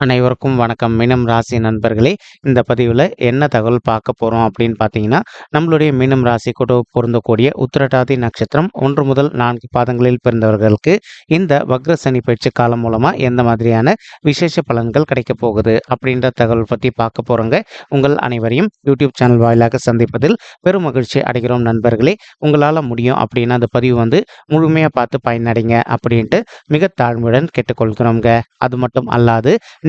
அனைவருக்கும் வணக்கம். மீனம் ராசி நண்பர்களே இந்த பதிவில் என்ன தகவல் பார்க்க போகிறோம் அப்படின்னு பார்த்தீங்கன்னா நம்மளுடைய மீனம் ராசி கூட பொருந்தக்கூடிய உத்திரட்டாதி நட்சத்திரம் ஒன்று முதல் நான்கு பாதங்களில் பிறந்தவர்களுக்கு இந்த வக்ர சனி பயிற்சி காலம் மூலமாக எந்த மாதிரியான விசேஷ பலன்கள் கிடைக்க போகுது அப்படின்ற தகவல் பற்றி பார்க்க போகிறோங்க உங்கள் அனைவரையும் யூடியூப் சேனல் வாயிலாக சந்திப்பதில் பெரும் மகிழ்ச்சி அடைகிறோம் நண்பர்களே. உங்களால் முடியும் அப்படின்னா அந்த பதிவு வந்து முழுமையாக பார்த்து பயனடைங்க அப்படின்ட்டு மிக தாழ்மையுடன் கேட்டுக்கொள்கிறோங்க அது மட்டும் அல்லாது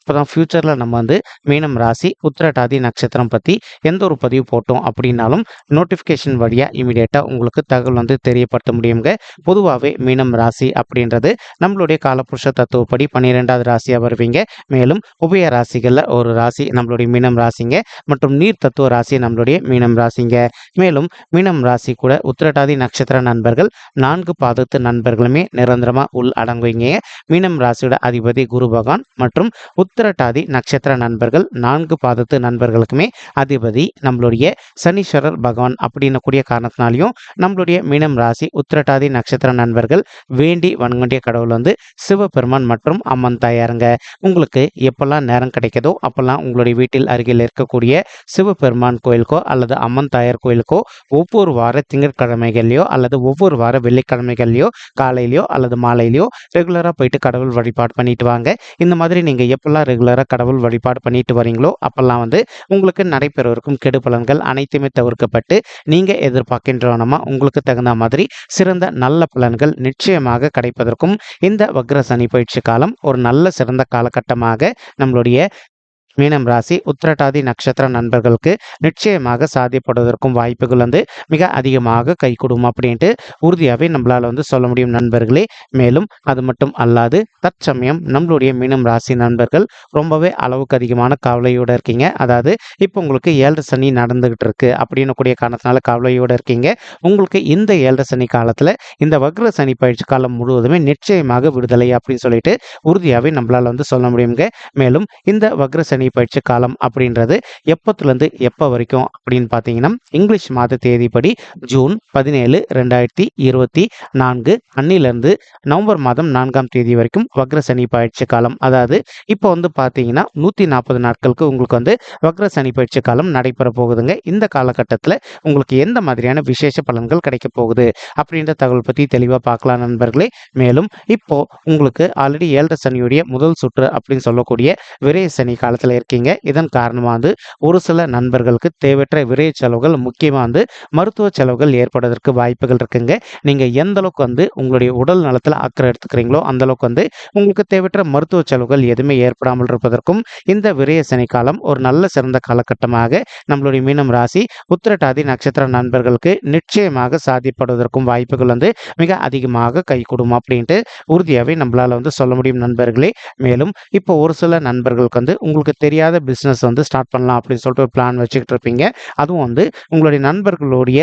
இப்போ தான் ஃப்யூச்சரில் நம்ம வந்து மீனம் ராசி உத்திரட்டாதி நட்சத்திரம் பற்றி எந்த ஒரு பதிவு போட்டோம் அப்படின்னாலும் நோட்டிஃபிகேஷன் வழியாக இமீடியட்டாக உங்களுக்கு தகவல் வந்து தெரியப்படுத்த முடியுங்க. பொதுவாகவே மீனம் ராசி அப்படின்றது நம்மளுடைய காலப்புருஷ தத்துவப்படி பன்னிரெண்டாவது ராசியாக வருவீங்க. மேலும் உபய ராசிகளில் ஒரு ராசி நம்மளுடைய மீனம் ராசிங்க மற்றும் நீர் தத்துவ ராசி நம்மளுடைய மீனம் ராசிங்க. மேலும் மீனம் ராசி கூட உத்திரட்டாதி நட்சத்திர நண்பர்கள் நான்கு பாதத்து நண்பர்களுமே நிரந்தரமாக உள் அடங்குவீங்க. மீனம் ராசியோட அதிபதி குரு பகவான் மற்றும் உத்திரட்டாதி நட்சத்திர நண்பர்கள் நான்கு பாதத்து நண்பர்களுக்குமே அதிபதி நம்மளுடைய சனீஸ்வரர் பகவான் அப்படின்னு கூடிய காரணத்தினாலையும் நம்மளுடைய மீனம் ராசி உத்திரட்டாதி நட்சத்திர நண்பர்கள் வேண்டி வணங்கண்டிய கடவுள் வந்து சிவபெருமான் மற்றும் அம்மன் தாயாருங்க. உங்களுக்கு எப்பெல்லாம் நேரம் கிடைக்குதோ அப்பெல்லாம் உங்களுடைய வீட்டில் அருகில் இருக்கக்கூடிய சிவபெருமான் கோயிலுக்கோ அல்லது அம்மன் தாயார் கோயிலுக்கோ ஒவ்வொரு வார திங்கட்கிழமைகள்லையோ அல்லது ஒவ்வொரு வார வெள்ளிக்கிழமைகள்லையோ காலையிலையோ அல்லது மாலையிலையோ ரெகுலராக போயிட்டு கடவுள் வழிபாடு பண்ணிட்டு வாங்க. இந்த மாதிரி நீங்கள் எப்பெல்லாம் ரெகுலராக கடவுள் வழிபாடு பண்ணிட்டு வரீங்களோ அப்பெல்லாம் வந்து உங்களுக்கு நடைபெறவிருக்கும் கெடு பலன்கள் அனைத்துமே தவிர்க்கப்பட்டு நீங்கள் எதிர்பார்க்கின்றவனமா உங்களுக்கு தகுந்த மாதிரி சிறந்த நல்ல பலன்கள் நிச்சயமாக கிடைப்பதற்கும் இந்த வக்ர சனி பயிற்சி காலம் ஒரு நல்ல சிறந்த காலகட்டமாக நம்மளுடைய மீனம் ராசி உத்திரட்டாதி நட்சத்திர நண்பர்களுக்கு நிச்சயமாக சாத்தியப்படுவதற்கும் வாய்ப்புகள் வந்து மிக அதிகமாக கை கொடுக்கும் அப்படின்ட்டு உறுதியாகவே நம்மளால் வந்து சொல்ல முடியும் நண்பர்களே. மேலும் அது மட்டும் அல்லாது தற்சமயம் நம்மளுடைய மீனம் ராசி நண்பர்கள் ரொம்பவே அளவுக்கு அதிகமான கவலையோடு இருக்கீங்க. அதாவது இப்போ உங்களுக்கு ஏழரை சனி நடந்துகிட்டு இருக்கு அப்படின்னு கூடிய காரணத்தினால கவலையோடு இருக்கீங்க. உங்களுக்கு இந்த ஏழரை சனி காலத்தில் இந்த வக்ர சனி பயிற்சி காலம் முழுவதுமே நிச்சயமாக விடுதலை அப்படின்னு சொல்லிட்டு உறுதியாகவே நம்மளால் வந்து சொல்ல முடியுங்க. மேலும் இந்த வக்ர சனி பயிற்சி காலம் அப்படின்றது எப்பத்துலேருந்து எப்போ வரைக்கும் அப்படின்னு பார்த்தீங்கன்னா இங்கிலீஷ் மாத தேதிப்படி ஜூன் பதினேழு ரெண்டாயிரத்தி இருபத்தி நான்கு அன்னிலிருந்து நவம்பர் மாதம் நான்காம் தேதி வரைக்கும் வக்ர சனி பயிற்சி காலம். அதாவது இப்போ வந்து பார்த்தீங்கன்னா நூற்றி நாற்பது நாட்களுக்கு உங்களுக்கு வந்து வக்ர சனி பயிற்சி காலம் நடைபெற போகுதுங்க. இந்த காலகட்டத்தில் உங்களுக்கு எந்த மாதிரியான விசேஷ பலன்கள் கிடைக்க போகுது அப்படின்ற தகவல் பற்றி தெளிவாக பார்க்கலாம் நண்பர்களே. மேலும் இப்போ உங்களுக்கு ஆல்ரெடி ஏழரை சனியுடைய முதல் சுற்று அப்படின்னு சொல்லக்கூடிய விரைய சனி காலத்தில் இருக்கீங்க. இதன் காரணமாக வந்து ஒரு சில நண்பர்களுக்கு தேவையற்ற விரைய செலவுகள் முக்கியமாக வந்து மருத்துவ செலவுகள் ஏற்படுவதற்கு வாய்ப்புகள் இருக்குங்க. நீங்கள் எந்த அளவுக்கு வந்து உங்களுடைய உடல் நலத்தில் அக்கறை எடுத்துக்கிறீங்களோ அந்த அளவுக்கு வந்து உங்களுக்கு தேவையற்ற மருத்துவ செலவுகள் எதுவுமே ஏற்படாமல் இருப்பதற்கும் இந்த விரைய சனி காலம் ஒரு நல்ல சிறந்த காலகட்டமாக நம்மளுடைய மீனம் ராசி உத்திரட்டாதி நட்சத்திர நண்பர்களுக்கு நிச்சயமாக சாதிப்படுவதற்கும் வாய்ப்புகள் வந்து மிக அதிகமாக கைகூடும் அப்படின்ட்டு உறுதியாகவே நம்மளால வந்து சொல்ல முடியும் நண்பர்களே. மேலும் இப்போ ஒரு சில நண்பர்களுக்கு வந்து உங்களுக்கு தெரியாத பிஸ்னஸ் வந்து ஸ்டார்ட் பண்ணலாம் அப்படின்னு சொல்லிட்டு ஒரு பிளான் வச்சுக்கிட்டு இருப்பீங்க. அதுவும் வந்து உங்களுடைய நண்பர்களுடைய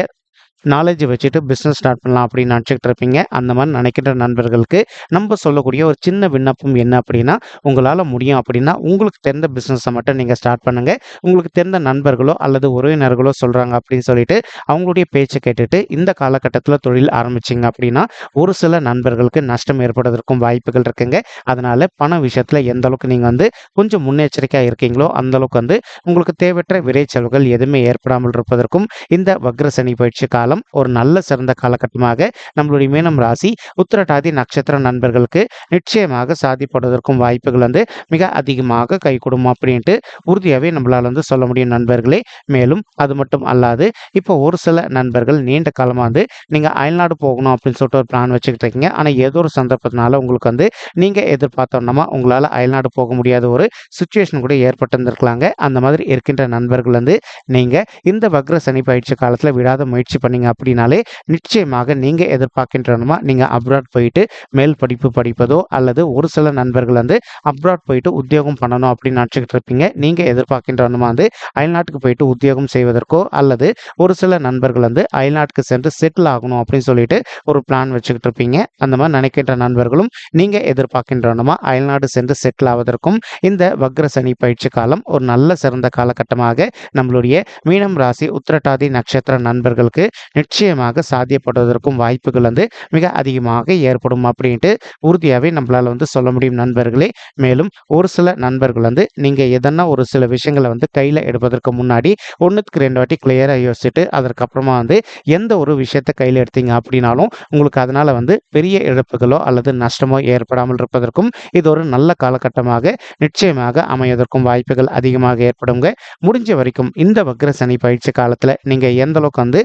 நாலேஜ் வச்சுட்டு பிஸ்னஸ் ஸ்டார்ட் பண்ணலாம் அப்படின்னு நினச்சிக்கிட்டு இருப்பீங்க அந்த மாதிரி நினைக்கிற நண்பர்களுக்கு நம்ம சொல்லக்கூடிய ஒரு சின்ன விண்ணப்பம் என்ன அப்படின்னா உங்களால் முடியும் அப்படின்னா உங்களுக்கு தெரிந்த பிஸ்னஸை மட்டும் நீங்கள் ஸ்டார்ட் பண்ணுங்கள் உங்களுக்கு தெரிந்த நண்பர்களோ அல்லது உறவினர்களோ சொல்கிறாங்க அப்படின்னு சொல்லிட்டு அவங்களுடைய பேச்சை கேட்டுட்டு இந்த காலகட்டத்தில் தொழில் ஆரம்பிச்சிங்க அப்படின்னா ஒரு சில நண்பர்களுக்கு நஷ்டம் ஏற்படுவதற்கும் வாய்ப்புகள் இருக்குங்க. அதனால் பண விஷயத்தில் எந்த அளவுக்கு நீங்கள் வந்து கொஞ்சம் முன்னெச்சரிக்கையாக இருக்கீங்களோ அந்த அளவுக்கு வந்து உங்களுக்கு தேவையற்ற விரை செலவுகள் எதுவுமே ஏற்படாமல் இருப்பதற்கும் இந்த வக்ர சனி பயிற்சி காலம் ஒரு நல்ல சிறந்த காலகட்டமாக நம்மளுடைய மீனம் ராசி உத்திரட்டாதி நட்சத்திர நண்பர்களுக்கு நிச்சயமாக சாதிப்படுவதற்கும் வாய்ப்புகள் வந்து மிக அதிகமாக கை கொடுமா அப்படின்ட்டு உறுதியாகவே நம்மளால் வந்து சொல்ல முடியும் நண்பர்களே. மேலும் அது மட்டும் அல்லாது இப்போ ஒரு சில நண்பர்கள் நீண்ட காலமாக வந்து நீங்கள் அயல்நாடு போகணும் அப்படின்னு சொல்லிட்டு ஒரு பிளான் வச்சுக்கிட்டு இருக்கீங்க. ஆனால் ஏதோ ஒரு சந்தர்ப்பத்தினால உங்களுக்கு வந்து நீங்கள் எதிர்பார்த்தோன்னா உங்களால் அயல்நாடு போக முடியாத ஒரு சுச்சுவேஷன் கூட ஏற்பட்டிருந்திருக்கலாங்க. அந்த மாதிரி இருக்கின்ற நண்பர்கள் வந்து நீங்கள் இந்த வக்ர சனி பயிற்சி காலத்தில் விடாத முயற்சி பண்ணி பண்ணீங்க அப்படின்னாலே நிச்சயமாக நீங்கள் எதிர்பார்க்கின்றனமா நீங்கள் அப்ராட் போயிட்டு மேல் படிப்பு படிப்பதோ அல்லது ஒரு சில நண்பர்கள் வந்து அப்ராட் போயிட்டு உத்தியோகம் பண்ணணும் அப்படின்னு நினச்சிக்கிட்டு இருப்பீங்க. நீங்கள் எதிர்பார்க்கின்றனமா வந்து அயல்நாட்டுக்கு போயிட்டு உத்தியோகம் செய்வதற்கோ அல்லது ஒரு சில நண்பர்கள் வந்து அயல்நாட்டுக்கு சென்று செட்டில் ஆகணும் அப்படின்னு சொல்லிட்டு ஒரு பிளான் வச்சுக்கிட்டு இருப்பீங்க. அந்த மாதிரி நினைக்கின்ற நண்பர்களும் நீங்கள் எதிர்பார்க்கின்றனமா அயல்நாடு சென்று செட்டில் ஆவதற்கும் இந்த வக்ர சனி பயிற்சி காலம் ஒரு நல்ல சிறந்த காலகட்டமாக நம்மளுடைய மீனம் ராசி உத்திரட்டாதி நட்சத்திர நண்பர்களுக்கு நிச்சயமாக சாத்தியப்படுவதற்கும் வாய்ப்புகள் வந்து மிக அதிகமாக ஏற்படும் அப்படின்ட்டு உறுதியாகவே நம்மளால் வந்து சொல்ல முடியும் நண்பர்களே. மேலும் ஒரு சில நண்பர்கள் வந்து நீங்கள் எதனா ஒரு சில விஷயங்களை வந்து கையில் எடுப்பதற்கு முன்னாடி ஒன்றுக்கு ரெண்டு வாட்டி கிளியராக யோசிச்சுட்டு அதற்கப்புறமா வந்து எந்த ஒரு விஷயத்தை கையில் எடுத்தீங்க அப்படின்னாலும் உங்களுக்கு அதனால் வந்து பெரிய இழப்புகளோ அல்லது நஷ்டமோ ஏற்படாமல் இருப்பதற்கும் இது ஒரு நல்ல காலகட்டமாக நிச்சயமாக அமைவதற்கும் வாய்ப்புகள் அதிகமாக ஏற்படுங்க. முடிஞ்ச வரைக்கும் இந்த வக்ர சனி பயிற்சி காலத்தில் நீங்கள் எந்த அளவுக்கு வந்து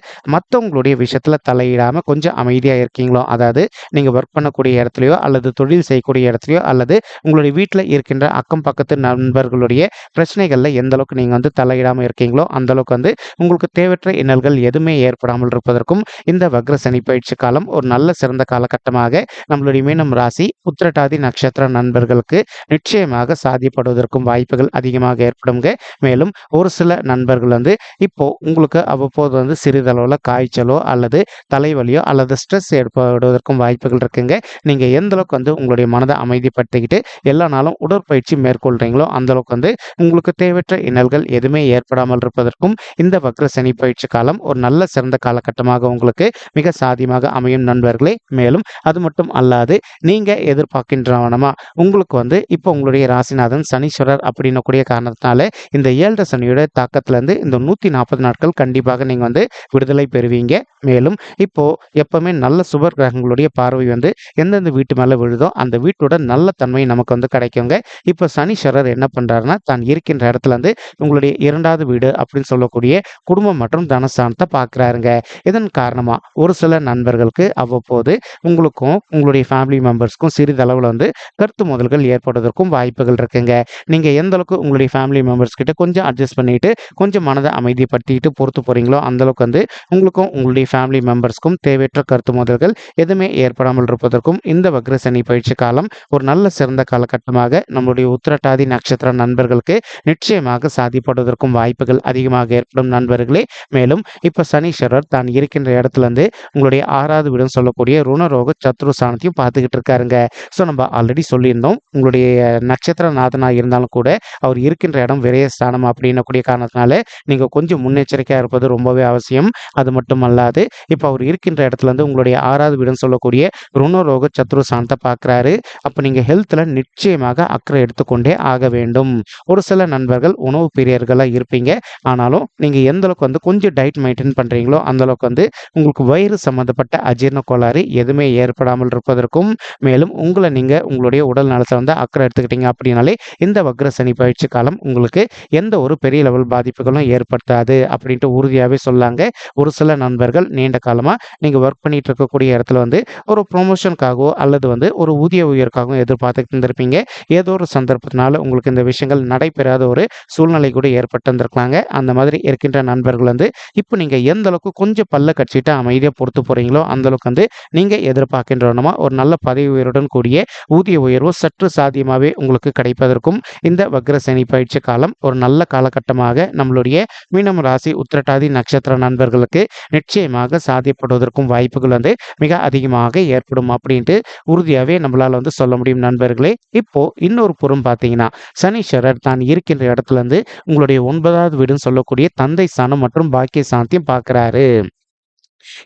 மற்றவங்களுடைய விஷயத்தில் தலையிடாமல் கொஞ்சம் அமைதியாக இருக்கீங்களோ அதாவது நீங்கள் ஒர்க் பண்ணக்கூடிய இடத்துலையோ அல்லது தொழில் செய்யக்கூடிய இடத்துலையோ அல்லது உங்களுடைய வீட்டில் இருக்கின்ற அக்கம் பக்கத்து நண்பர்களுடைய பிரச்சனைகளில் எந்த அளவுக்கு நீங்கள் வந்து தலையிடாமல் இருக்கீங்களோ அந்த அளவுக்கு வந்து உங்களுக்கு தேவையற்ற இன்னல்கள் எதுவுமே ஏற்படாமல் இருப்பதற்கும் இந்த வக்ர சனி பயிற்சி காலம் ஒரு நல்ல சிறந்த காலகட்டமாக நம்மளுடைய மீனம் ராசி உத்திரட்டாதி நட்சத்திர நண்பர்களுக்கு நிச்சயமாக சாதிப்படுவதற்கும் வாய்ப்புகள் அதிகமாக ஏற்படுங்க மேலும் ஒரு சில நண்பர்கள் வந்து இப்போ உங்களுக்கு அவ்வப்போது வந்து சிறிதளவில் காய்ச்சலோ அல்லது தலைவலியோ அல்லது ஸ்ட்ரெஸ் ஏற்படுவதற்கும் வாய்ப்புகள் இருக்குங்க. நீங்கள் எந்த அளவுக்கு வந்து உங்களுடைய மனதை அமைதிப்படுத்திக்கிட்டு எல்லா நாளும் உடற்பயிற்சி மேற்கொள்கிறீங்களோ அந்த அளவுக்கு வந்து உங்களுக்கு தேவையற்ற இன்னல்கள் எதுவுமே ஏற்படாமல் இருப்பதற்கும் இந்த வக்ர சனி பயிற்சி காலம் ஒரு நல்ல சிறந்த காலகட்டமாக உங்களுக்கு மிக சாதியமாக அமையும் நண்பர்களே. மேலும் அது மட்டும் அல்லாது நீங்கள் எதிர்பார்க்கின்றவனமா உங்களுக்கு வந்து இப்போ உங்களுடைய ராசிநாதன் சனீஸ்வரர் அப்படின்னக்கூடிய காரணத்தினால இந்த ஏழரை சனியோட தாக்கத்திலேருந்து இந்த நூற்றி நாற்பது நாட்கள் கண்டிப்பாக நீங்கள் வந்து விடுதலை பெறுவீங்க. மேலும் இப்போ எப்போவுமே நல்ல சுபர் கிரகங்களுடைய பார்வை வந்து எந்தெந்த வீட்டு மேலே விழுதோ அந்த வீட்டோட நல்ல தன்மை நமக்கு வந்து கிடைக்குங்க. இப்போ சனீஸ்வரர் என்ன பண்ணுறாருன்னா தான் இருக்கின்ற இடத்துல இருந்து உங்களுடைய இரண்டாவது வீடு அப்படின்னு சொல்லக்கூடிய குடும்பம் மற்றும் தனஸ்தானத்தை பார்க்குறாருங்க. இதன் காரணமாக ஒரு சில நண்பர்களுக்கு அவ்வப்போது உங்களுக்கும் உங்களுடைய ஃபேமிலி மெம்பர்ஸ்க்கும் சிறிதளவில் வந்து கருத்து முதல்கள் ஏற்படுவதற்கும் வாய்ப்புகள் இருக்குங்க. நீங்கள் எந்த அளவுக்கு உங்களுடைய ஃபேமிலி மெம்பர்ஸ் கிட்ட கொஞ்சம் அட்ஜஸ்ட் பண்ணிட்டு கொஞ்சம் மனதை அமைதிப்படுத்திட்டு பொறுத்து போகிறீங்களோ அந்தளவுக்கு வந்து உங்களுக்கும் உங்களுடைய ஃபேமிலி மெம்பர்ஸ்க்கும் தேவையற்ற கருத்து மோதல்கள் எதுவுமே ஏற்படாமல் இருப்பதற்கும் இந்த வக்ர சனி பயிற்சி காலம் ஒரு நல்ல சிறந்த காலகட்டமாக நம்மளுடைய உத்திரட்டாதி நட்சத்திர நண்பர்களுக்கு நிச்சயமாக சாதிப்படுவதற்கும் வாய்ப்புகள் அதிகமாக ஏற்படும் நண்பர்களே. மேலும் இப்போ சனீஸ்வரர் தான் இருக்கின்ற இடத்துல இருந்து உங்களுடைய ஆறாவது வீடுன்னு சொல்லக்கூடிய ருணரோக சத்ரு சாணத்தையும் பார்த்துக்கிட்டு இருக்காருங்க. ஸோ நம்ம ஆல்ரெடி சொல்லியிருந்தோம் உங்களுடைய நட்சத்திர நாதனாக இருந்தாலும் கூட அவர் இருக்கின்ற இடம் விரய ஸ்தானம் அப்படின்னக்கூடிய காரணத்தினால நீங்கள் கொஞ்சம் முன்னெச்சரிக்கையாக இருப்பது ரொம்பவே அவசியம். அது மட்டும் அல்லாது இப்போ அவர் இருக்கின்ற இடத்துல இருந்து உங்களுடைய ஆறாவது வீடுன்னு சொல்லக்கூடிய ருணரோக சத்ரு ஸ்தானத்தை பார்க்குறாரு. அப்போ நீங்கள் ஹெல்த்தில் நிச்சயமாக அக்கறை எடுத்துக்கொண்டே ஆக வேண்டும். ஒரு சில நண்பர்கள் உணவு பிரியர்களாக இருப்பீங்க. ஆனாலும் நீங்கள் எந்த அளவுக்கு வந்து கொஞ்சம் டயட் மெயின்டைன் பண்ணுறீங்களோ அந்தளவுக்கு வந்து உங்களுக்கு வயிறு சம்மந்தப்பட்ட அஜீர்ண கோளாறு எதுவுமே ஏற்படாமல் இருப்பதற்கும் மேலும் உங்களை நீங்கள் உங்களுடைய உடல் நலத்தை வந்து அக்கறை எடுத்துக்கிட்டீங்க அப்படின்னாலே இந்த வக்ர சனி பயிற்சி காலம் உங்களுக்கு எந்த ஒரு பெரிய லெவல் பாதிப்புகளும் ஏற்படுத்தாது அப்படின்ட்டு உறுதியாகவே சொல்லாங்க. ஒரு சில நண்பர்கள் நீண்ட காலமாக நீங்கள் ஒர்க் பண்ணிட்டு இருக்கக்கூடிய இடத்துல வந்து ஒரு ப்ரொமோஷனுக்காகவோ அல்லது வந்து ஒரு ஊதிய உயர்க்காகவும் எதிர்பார்த்துட்டு இருந்திருப்பீங்க. ஏதோ ஒரு சந்தர்ப்பத்தினால உங்களுக்கு இந்த விஷயங்கள் நடைபெறாத ஒரு சூழ்நிலை கூட ஏற்பட்டு இருந்திருக்கலாங்க. அந்த மாதிரி இருக்கின்ற நண்பர்கள் வந்து இப்போ நீங்கள் எந்த அளவுக்கு கொஞ்சம் பல்ல கட்சிட்டு அமைதியாக பொறுத்து போகிறீங்களோ அந்த அளவுக்கு வந்து நீங்கள் எதிர்பார்க்கின்றனமா ஒரு நல்ல பதவி உயருடன் கூடிய ஊதிய உயர்வு சற்று சாத்தியமாகவே உங்களுக்கு கிடைப்பதற்கும் இந்த வக்ர சனி பயிற்சி காலம் ஒரு நல்ல காலகட்டமாக நம்மளுடைய மீனம் ராசி உத்திரட்டாதி நட்சத்திர நண்பர்களுக்கு நிச்சயமாக சாத்தியப்படுவதற்கும் வாய்ப்புகள் வந்து மிக அதிகமாக ஏற்படும் அப்படின்ட்டு உறுதியாகவே நம்மளால் வந்து சொல்ல முடியும் நண்பர்களே. இப்போ இன்னொரு புறம் பார்த்தீங்கன்னா சனீஸ்வரர் தான் இருக்கின்ற இடத்துல இருந்து உங்களுடைய ஒன்பதாவது வீடுன்னு சொல்லக்கூடிய தந்தை ஸ்தானம் மற்றும் பாக்கிய சாந்தியம் பார்க்குறாரு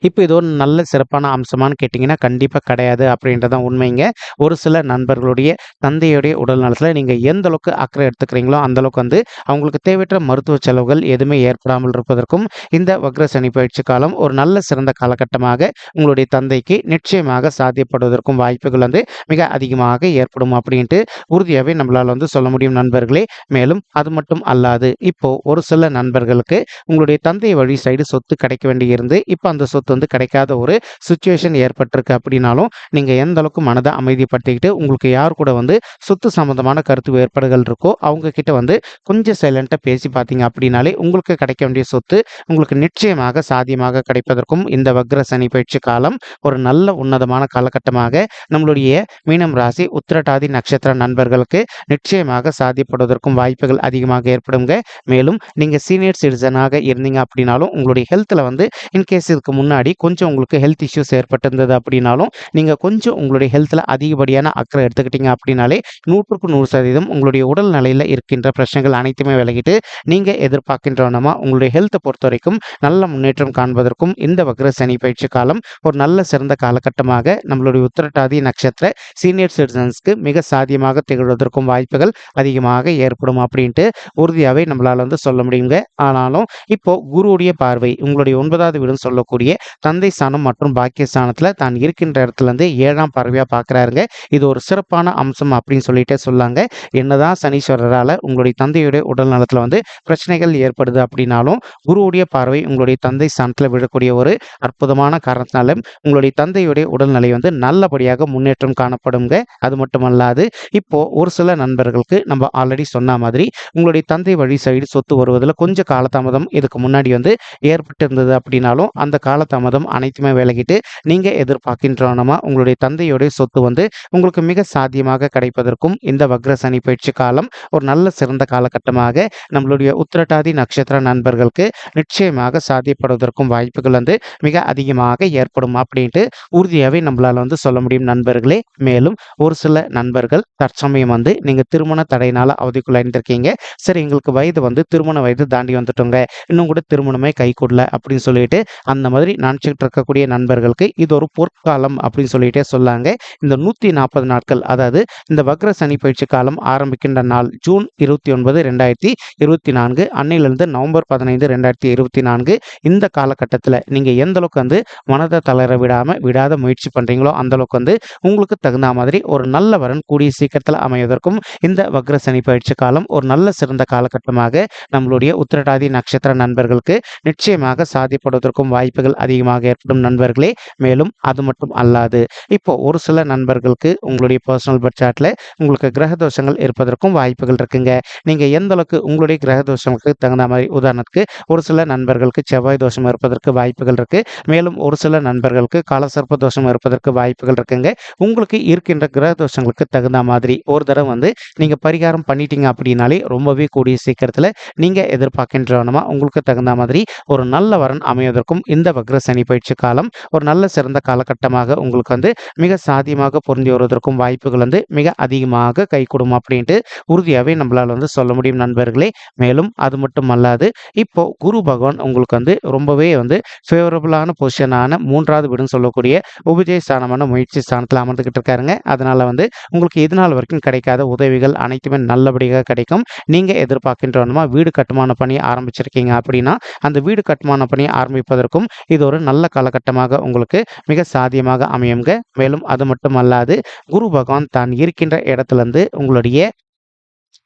இப்போ இது ஒரு நல்ல சிறப்பான அம்சமான்னு கேட்டிங்கன்னா கண்டிப்பாக கிடையாது அப்படின்றதான் உண்மைங்க. ஒரு சில நண்பர்களுடைய தந்தையுடைய உடல் நலத்தில் நீங்கள் எந்த அளவுக்கு அக்கறை எடுத்துக்கிறீங்களோ அந்தளவுக்கு வந்து அவங்களுக்கு தேவையற்ற மருத்துவ செலவுகள் எதுவுமே ஏற்படாமல் இருப்பதற்கும் இந்த வக்ர சனி பயிற்சி காலம் ஒரு நல்ல சிறந்த காலகட்டமாக உங்களுடைய தந்தைக்கு நிச்சயமாக சாத்தியப்படுவதற்கும் வாய்ப்புகள் வந்து மிக அதிகமாக ஏற்படும் அப்படின்ட்டு உறுதியாகவே நம்மளால் வந்து சொல்ல முடியும் நண்பர்களே. மேலும் அது மட்டும் அல்லாது இப்போ ஒரு சில நண்பர்களுக்கு உங்களுடைய தந்தை வழி சைடு சொத்து கிடைக்க வேண்டியிருந்து இப்போ அந்த அந்த சொத்து வந்து கிடைக்காத ஒரு சுச்சுவேஷன் ஏற்பட்டிருக்கு அப்படின்னாலும் நீங்கள் எந்த அளவுக்கு மனதை அமைதிப்படுத்திக்கிட்டு உங்களுக்கு யார் கூட வந்து சொத்து சம்மந்தமான கருத்து வேறுபாடுகள் இருக்கோ அவங்க கிட்ட வந்து கொஞ்சம் சைலண்ட்டாக பேசி பார்த்தீங்க அப்படின்னாலே உங்களுக்கு கிடைக்க வேண்டிய சொத்து உங்களுக்கு நிச்சயமாக சாத்தியமாக கிடைப்பதற்கும் இந்த வக்ர சனி பயிற்சி காலம் ஒரு நல்ல உன்னதமான காலகட்டமாக நம்மளுடைய மீனம் ராசி உத்திரட்டாதி நட்சத்திர நண்பர்களுக்கு நிச்சயமாக சாத்தியப்படுவதற்கும் வாய்ப்புகள் அதிகமாக ஏற்படுங்க. மேலும் நீங்கள் சீனியர் சிட்டிசனாக இருந்தீங்க அப்படின்னாலும் உங்களுடைய ஹெல்த்தில் வந்து இன்கேஸ் இதுக்கு முன்னாடி கொஞ்சம் உங்களுக்கு ஹெல்த் இஷ்யூஸ் ஏற்பட்டிருந்தது அப்படின்னாலும் நீங்கள் கொஞ்சம் உங்களுடைய ஹெல்த்தில் அதிகப்படியான அக்கறை எடுத்துக்கிட்டீங்க அப்படின்னாலே நூற்றுக்கு நூறு சதவீதம் உங்களுடைய உடல் நிலையில் இருக்கின்ற பிரச்சனைகள் அனைத்துமே விலகிட்டு நீங்கள் எதிர்பார்க்கின்றவனமா உங்களுடைய ஹெல்த்தை பொறுத்த வரைக்கும் நல்ல முன்னேற்றம் காண்பதற்கும் இந்த வக்ர சனி பயிற்சி காலம் ஒரு நல்ல சிறந்த காலகட்டமாக நம்மளுடைய உத்திரட்டாதி நட்சத்திர சீனியர் சிட்டிசன்ஸ்க்கு மிக சாத்தியமாக திகழ்வதற்கும் வாய்ப்புகள் அதிகமாக ஏற்படும் அப்படின்ட்டு உறுதியாகவே நம்மளால் வந்து சொல்ல முடியுங்க. ஆனாலும் இப்போ குருவுடைய பார்வை உங்களுடைய ஒன்பதாவது வீடுன்னு சொல்லக்கூடிய தந்தை ஸ்தானம் மற்றும் பாக்கிய ஸ்தானத்தில் தான் இருக்கின்ற இடத்துல இருந்து ஏழாம் பறவையாக பார்க்குறாருங்க இது ஒரு சிறப்பான அம்சம் அப்படின்னு சொல்லிட்டே சொல்லாங்க. என்னதான் சனீஸ்வரரால் உங்களுடைய தந்தையுடைய உடல் நலத்தில் வந்து பிரச்சனைகள் ஏற்படுது அப்படின்னாலும் குருவுடைய பார்வை உங்களுடைய தந்தை ஸ்தானத்தில் விழக்கூடிய ஒரு அற்புதமான காரணத்தினால உங்களுடைய தந்தையுடைய உடல்நிலை வந்து நல்லபடியாக முன்னேற்றம் காணப்படுங்க அது மட்டுமல்லாது இப்போ ஒரு சில நண்பர்களுக்கு நம்ம ஆல்ரெடி சொன்ன மாதிரி உங்களுடைய தந்தை வழி சைடு சொத்து வருவதில் கொஞ்சம் காலதாமதம் இதுக்கு முன்னாடி வந்து ஏற்பட்டிருந்தது அப்படின்னாலும் அந்த காலதாமதம் அனைத்துமே விலகிட்டு நீங்கள் எதிர்பார்க்கின்றனமா உங்களுடைய தந்தையுடைய சொத்து வந்து உங்களுக்கு மிக சாத்தியமாக கிடைப்பதற்கும் இந்த வக்ர சனி பயிற்சி காலம் ஒரு நல்ல சிறந்த காலகட்டமாக நம்மளுடைய உத்திரட்டாதி நட்சத்திர நண்பர்களுக்கு நிச்சயமாக சாத்தியப்படுவதற்கும் வாய்ப்புகள் வந்து மிக அதிகமாக ஏற்படும் அப்படின்ட்டு உறுதியாகவே நம்மளால் வந்து சொல்ல முடியும் நண்பர்களே. மேலும் ஒரு சில நண்பர்கள் தற்சமயம் வந்து நீங்கள் திருமண தடையினால் அவதிக்குள்ளாயிருந்திருக்கீங்க சரி எங்களுக்கு வயது வந்து திருமண வயது தாண்டி வந்துட்டோங்க. இன்னும் கூட திருமணமே கை கூடல அப்படின்னு சொல்லிட்டு அந்த மாதிரி நினச்சிக்கிட்டு இருக்கக்கூடிய நண்பர்களுக்கு இது ஒரு பொற்காலம் அப்படின்னு சொல்லிட்டே சொல்லாங்க. இந்த நூற்றி நாற்பது நாட்கள் அதாவது இந்த வக்ர சனி பயிற்சி காலம் ஆரம்பிக்கின்ற நாள் ஜூன் இருபத்தி ஒன்பது ரெண்டாயிரத்தி இருபத்தி நான்கு அன்னையிலிருந்து நவம்பர் பதினைந்து ரெண்டாயிரத்தி இருபத்தி நான்கு. இந்த காலகட்டத்தில் நீங்கள் எந்த அளவுக்கு வந்து மனதை தளர விடாமல் விடாத முயற்சி பண்ணுறீங்களோ அந்த அளவுக்கு வந்து உங்களுக்கு தகுந்த மாதிரி ஒரு நல்ல வரன் கூடிய சீக்கிரத்தில் அமைவதற்கும் இந்த வக்ர சனி பயிற்சி காலம் ஒரு நல்ல சிறந்த காலகட்டமாக நம்மளுடைய உத்திரட்டாதி நட்சத்திர நண்பர்களுக்கு நிச்சயமாக சாதிப்படுவதற்கும் வாய்ப்புகள் அதிகமாக ஏற்படும் நண்பர்களே. மேலும் அது மட்டும் அல்லாது இப்போ ஒரு சில நண்பர்களுக்கு உங்களுடைய பர்சனல் பட்ஜெட்டில் உங்களுக்கு கிரக தோஷங்கள் இருப்பதற்கும் வாய்ப்புகள் இருக்குங்க. நீங்கள் எந்த அளவுக்கு உங்களுடைய கிரக தோஷங்களுக்கு தகுந்த மாதிரி உதாரணத்துக்கு ஒரு சில நண்பர்களுக்கு செவ்வாய் தோஷம் இருப்பதற்கு வாய்ப்புகள் இருக்கு. மேலும் ஒரு சில நண்பர்களுக்கு காலசர்ப்ப தோஷம் இருப்பதற்கு வாய்ப்புகள் இருக்குங்க. உங்களுக்கு இருக்கின்ற கிரக தோஷங்களுக்கு தகுந்த மாதிரி ஒரு தடவை வந்து நீங்கள் பரிகாரம் பண்ணிட்டீங்க அப்படின்னாலே ரொம்பவே கூடிய சீக்கிரத்தில் நீங்கள் எதிர்பார்க்கின்றவனமா உங்களுக்கு தகுந்த மாதிரி ஒரு நல்ல வரன் அமைவதற்கும் இந்த வக்ர சனி பயிற்சி காலம் ஒரு நல்ல சிறந்த காலகட்டமாக உங்களுக்கு வந்து மிக சாதியமாக பொருந்தி வருவதற்கும் வாய்ப்புகள் வந்து மிக அதிகமாக கை கொடுக்கும் அப்படின்ட்டு உறுதியாகவே நம்மளால் வந்து சொல்ல முடியும் நண்பர்களே. மேலும் அது மட்டும் அல்லாது இப்போ குரு பகவான் உங்களுக்கு வந்து ரொம்பவே வந்து ஃபேவரபுளான பொசிஷனான மூன்றாவது வீடுன்னு சொல்லக்கூடிய உபஜய ஸ்தானமான முயற்சி ஸ்தானத்தில் அமர்ந்துக்கிட்டு இருக்காருங்க. அதனால வந்து உங்களுக்கு இது நாள் வரைக்கும் கிடைக்காத உதவிகள் அனைத்துமே நல்லபடியாக கிடைக்கும். நீங்கள் எதிர்பார்க்கின்றவனமா வீடு கட்டுமான பணி ஆரம்பிச்சிருக்கீங்க அப்படின்னா அந்த வீடு கட்டுமான பணி ஆரம்பிப்பதற்கும் இது ஒரு நல்ல காலகட்டமாக உங்களுக்கு மிக சாத்தியமாக அமையுங்க. மேலும் அது மட்டும் அல்லாது குரு பகவான் தான் இருக்கின்ற இடத்துலேருந்து உங்களுடைய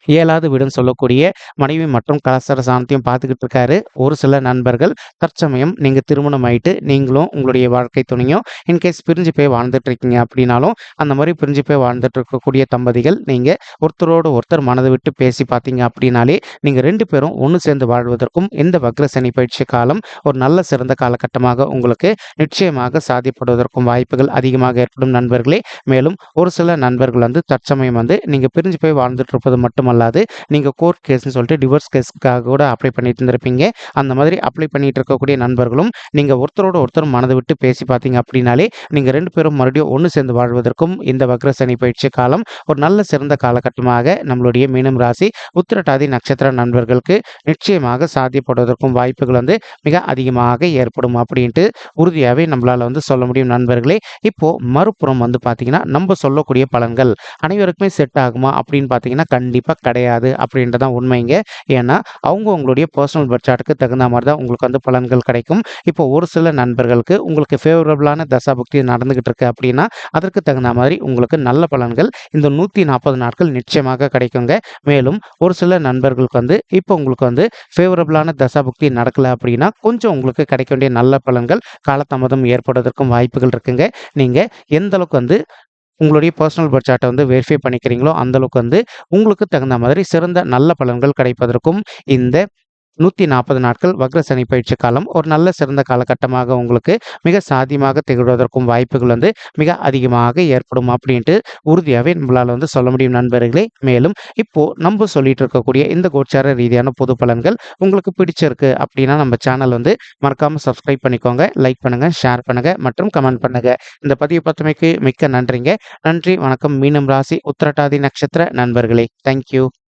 ஏழாவது வீடுன்னு சொல்லக்கூடிய மனைவி மற்றும் கலாச்சார சாணத்தையும் பார்த்துக்கிட்டு இருக்காரு. ஒரு சில நண்பர்கள் தற்சமயம் நீங்கள் திருமணம் ஆயிட்டு நீங்களும் உங்களுடைய வாழ்க்கை துணையும் இன்கேஸ் பிரிஞ்சு போய் வாழ்ந்துட்டு இருக்கீங்க அப்படின்னாலும் அந்த மாதிரி பிரிஞ்சு போய் வாழ்ந்துட்டு இருக்கக்கூடிய தம்பதிகள் நீங்கள் ஒருத்தரோடு ஒருத்தர் மனதை விட்டு பேசி பார்த்தீங்க அப்படின்னாலே நீங்கள் ரெண்டு பேரும் ஒன்று சேர்ந்து வாழ்வதற்கும் இந்த வக்ர சனி பயிற்சி காலம் ஒரு நல்ல சிறந்த காலகட்டமாக உங்களுக்கு நிச்சயமாக சாதிப்படுவதற்கும் வாய்ப்புகள் அதிகமாக ஏற்படும் நண்பர்களே. மேலும் ஒரு சில நண்பர்கள் வந்து தற்சமயம் வந்து நீங்கள் பிரிஞ்சு போய் வாழ்ந்துட்டு இருப்பது மட்டுமல்லாது நீங்கள் கோர்ட் கேஸ்னு சொல்லிட்டு டிவோர்ஸ் கேஸ்க்காக கூட அப்ளை பண்ணிட்டு இருந்திருப்பீங்க. அந்த மாதிரி அப்ளை பண்ணிட்டு இருக்கக்கூடிய நண்பர்களும் நீங்கள் ஒருத்தரோட ஒருத்தர் மனதை விட்டு பேசி பார்த்தீங்க அப்படின்னாலே நீங்கள் ரெண்டு பேரும் மறுபடியும் ஒன்று சேர்ந்து வாழ்வதற்கும் இந்த வக்ர சனி பயிற்சி காலம் ஒரு நல்ல சிறந்த காலகட்டமாக நம்மளுடைய மீனம் ராசி உத்திரட்டாதி நட்சத்திர நண்பர்களுக்கு நிச்சயமாக சாத்தியப்படுவதற்கும் வாய்ப்புகள் வந்து மிக அதிகமாக ஏற்படும் அப்படின்ட்டு உறுதியாகவே நம்மளால் வந்து சொல்ல முடியும் நண்பர்களே. இப்போ மறுபுறம் வந்து பார்த்தீங்கன்னா நம்ம சொல்லக்கூடிய பலன்கள் அனைவருக்குமே செட் ஆகுமா அப்படின்னு பார்த்தீங்கன்னா கண்டிப்பாக கிடையாது அப்படின்றதான் உண்மைங்க ஏன்னா அவங்க உங்களுடைய பர்சனல் பட்ஜெட்டுக்கு தகுந்த மாதிரி தான் உங்களுக்கு வந்து பலன்கள் கிடைக்கும். இப்போ ஒரு சில நண்பர்களுக்கு உங்களுக்கு ஃபேவரபிளான தசாபக்தி நடந்துகிட்டு இருக்கு அப்படின்னா அதற்கு தகுந்த மாதிரி உங்களுக்கு நல்ல பலன்கள் இந்த நூற்றி நாற்பது நாட்கள் நிச்சயமாக கிடைக்குங்க. மேலும் ஒரு சில நண்பர்களுக்கு வந்து இப்போ உங்களுக்கு வந்து ஃபேவரபிளான தசாபக்தி நடக்கல அப்படின்னா கொஞ்சம் உங்களுக்கு கிடைக்க வேண்டிய நல்ல பலன்கள் காலதாமதம் ஏற்படுவதற்கும் வாய்ப்புகள் இருக்குங்க. நீங்கள் எந்த அளவுக்கு வந்து உங்களுடைய பர்சனல் பட்ஜெட்டை வந்து வெரிஃபை பண்ணிக்கிறீங்களோ அந்தளவுக்கு வந்து உங்களுக்கு தகுந்த மாதிரி சிறந்த நல்ல பலன்கள் கிடைப்பதற்கும் இந்த நூற்றி நாற்பது நாட்கள் வக்ர சனி பயிற்சி காலம். ஒரு நல்ல சிறந்த காலகட்டமாக உங்களுக்கு மிக சாத்தியமாக திகழ்வதற்கும் வாய்ப்புகள் வந்து மிக அதிகமாக ஏற்படும் அப்படின்ட்டு உறுதியாகவே நம்மளால் வந்து சொல்ல முடியும் நண்பர்களே. மேலும் இப்போ நம்ம சொல்லிட்டு இருக்கக்கூடிய இந்த கோச்சார ரீதியான பொது பலன்கள் உங்களுக்கு பிடிச்சிருக்கு அப்படின்னா நம்ம சேனல் வந்து மறக்காம சப்ஸ்கிரைப் பண்ணிக்கோங்க லைக் பண்ணுங்க ஷேர் பண்ணுங்க மற்றும் கமெண்ட் பண்ணுங்க. இந்த பதிவு பத்தமைக்கு மிக்க நன்றிங்க. நன்றி வணக்கம். மீனம் ராசி உத்திரட்டாதி நட்சத்திர நண்பர்களே. தேங்க்யூ